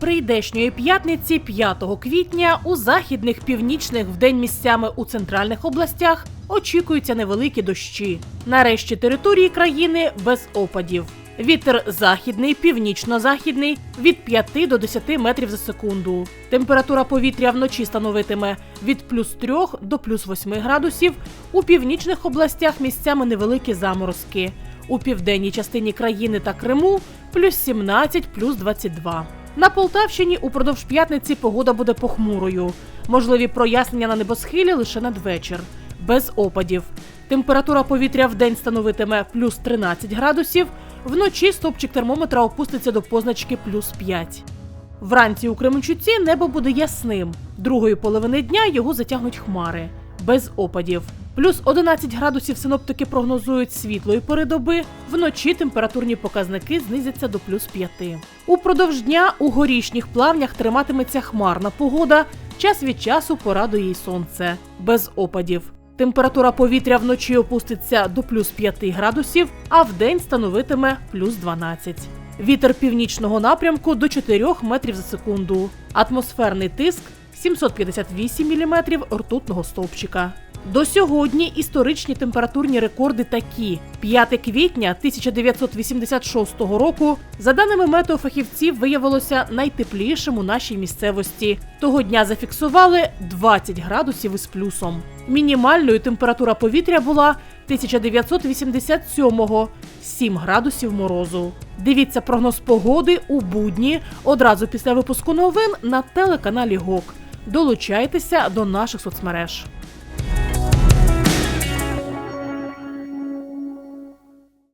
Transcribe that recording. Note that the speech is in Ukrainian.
прийдешньої п'ятниці, 5 квітня, у західних, північних, вдень місцями у центральних областях очікуються невеликі дощі. Нарешті території країни без опадів. Вітер західний, північно-західний від 5 до 10 метрів за секунду. Температура повітря вночі становитиме від плюс 3 до плюс 8 градусів. У північних областях місцями невеликі заморозки. У південній частині країни та Криму плюс 17, плюс 22. На Полтавщині упродовж п'ятниці погода буде похмурою. Можливі прояснення на небосхилі лише надвечір, без опадів. Температура повітря в день становитиме плюс 13 градусів, вночі стопчик термометра опуститься до позначки плюс 5. Вранці у Кременчуці небо буде ясним. Другої половини дня його затягнуть хмари без опадів. Плюс 11 градусів синоптики прогнозують світлої пори доби. Вночі температурні показники знизяться до плюс 5. Упродовж дня у горішніх плавнях триматиметься хмарна погода. Час від часу порадує й сонце без опадів. Температура повітря вночі опуститься до плюс 5 градусів, а вдень становитиме плюс 12. Вітер північного напрямку до 4 метрів за секунду. Атмосферний тиск 758 міліметрів ртутного стовпчика. До сьогодні історичні температурні рекорди такі: 5 квітня 1986 року, за даними метеофахівців, виявилося найтеплішим у нашій місцевості. Того дня зафіксували 20 градусів із плюсом. Мінімальною температура повітря була 1987-го 7 градусів морозу. Дивіться прогноз погоди у будні одразу після випуску новин на телеканалі ГОК. Долучайтеся до наших соцмереж.